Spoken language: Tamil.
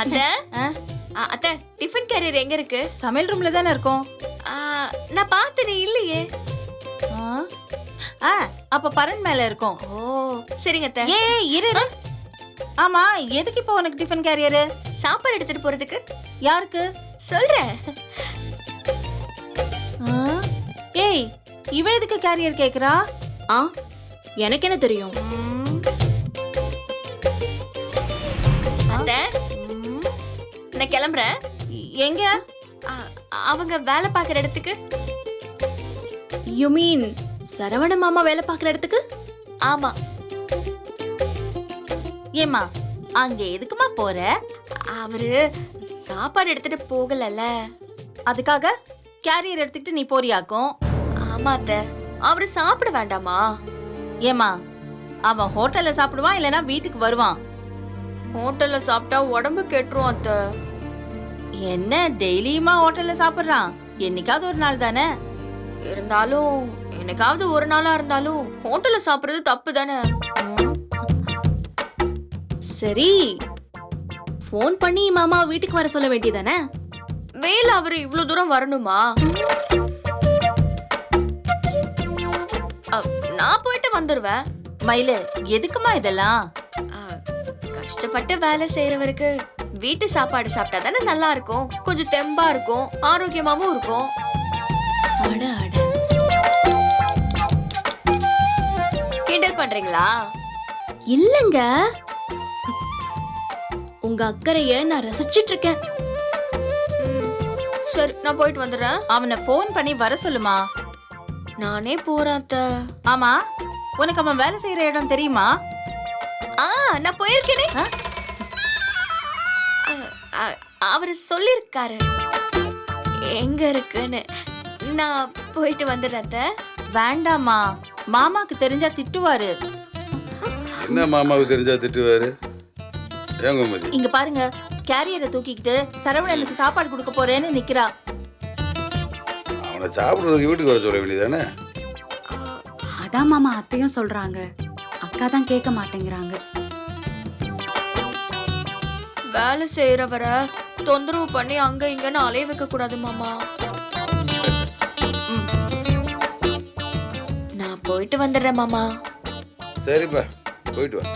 அத்தை? அத்தை டிஃபன் கேரியர் எங்க இருக்கு? சமையல் ரூம்ல தானே இருக்கோம். நான் பார்த்தனே இல்லையே. ஆ? ஆ அப்ப பரண் மேல இருக்கோம். ஓ சரிங்க அத்தை. ஏ இரு இரு. ஆமா எதுக்கு இப்போ உனக்கு டிஃபன் கேரியரு சாப்பாடு எடுத்துட்டு போறதுக்கு? யாருக்கு? சொல்றேன்? ஏய் இவ எதுக்கு கேரியர் கேக்குறா? ஆ எனக்கு என்ன தெரியும்? நான் கிளம்புறேன். எங்க? அவங்க வேலை பார்க்குற இடத்துக்கு? யூ மீன் சரவண மாமா வேலை பார்க்குற இடத்துக்கு? ஆமா. ஏமா அங்க எதுக்குமா போற? அவரு சாப்பாடு எடுத்துட்டு போகலல்ல. அதுக்காக கேரியர் எடுத்துக்கிட்டு நீ போறியாக்கும்? ஆமா அத்தை. அவரு சாப்பிட வேண்டாமா? ஏமா அவன் ஹோட்டல்ல சாப்பிடுவான் இல்லனா வீட்டுக்கு வருவான். ஹோட்டல்ல சாப்பிட்டா உடம்பு கெட்டுரும் அத்தை. என்ன டெய்லியுமா ஹோட்டல்ல சாப்பிடுறான்? என்னைக்காவது ஒரு நாள் தானே? இருந்தாலும் என்னைக்காவது ஒரு நாளா இருந்தாலும் ஹோட்டல்ல சாப்பிடுறது தப்பு தானே. சரி. ஃபோன் பண்ணி மாமா வீட்டுக்கு வர சொல்ல வேண்டியதானே? வேலை அவரு இவ்வளவு தூரம் வரணுமா? நான் போயிட்டு வந்துருவேன். மயிலு எதுக்குமா இதெல்லாம்? கஷ்டப்பட்டு வேலை செய்யறவருக்கு வீட்டு சாப்பாடு சாப்பிட்டா தானே நல்லா இருக்கும். கொஞ்சம் தெம்பா இருக்கும். ஆரோக்கியமாவும் இருக்கும். அட அட. கிண்டல் பண்றீங்களா? இல்லங்க. உங்க அக்கறைய நான் ரசிச்சிட்டு இருக்கேன் சரி நான் போயிட்டு வந்துடுறேன். அவனை ஃபோன் பண்ணி வர சொல்லுமா? நானே போறேன் அத்தை. ஆமா. உனக்கு அவன் வேலை செய்யற இடம் தெரியுமா? ஆ நான் போயிருக்கேனே. அவரு சொல்லிருக்காரு. எங்க இருக்குன்னு. நான் போயிட்டு வந்துடுறேன் அத்தை. வேண்டாம்மா. மாமாக்கு தெரிஞ்சா திட்டுவாரு. என்ன மாமாவுக்கு தெரிஞ்சா திட்டுவாரு? ஏங்க மதி? இங்க பாருங்க. கேரியரை தூக்கிக்கிட்டு சரவணனுக்கு சாப்பாடு கொடுக்க போறேன்னு நிக்கிறா. அவனை சாப்பிடுறதுக்கு வீட்டுக்கு வர சொல்ல வேண்டியதானே? அதான் மாமா அத்தையும் சொல்றாங்க. அக்கா தான் கேட்க மாட்டேங்கிறாங்க. வேலை செய்யறவரை தொந்தரவு பண்ணி அங்க இங்கன்னு அலைய வைக்க கூடாது மாமா. நான் போயிட்டு வந்துடுறேன் மாமா. சரிப்பா போயிட்டு வா.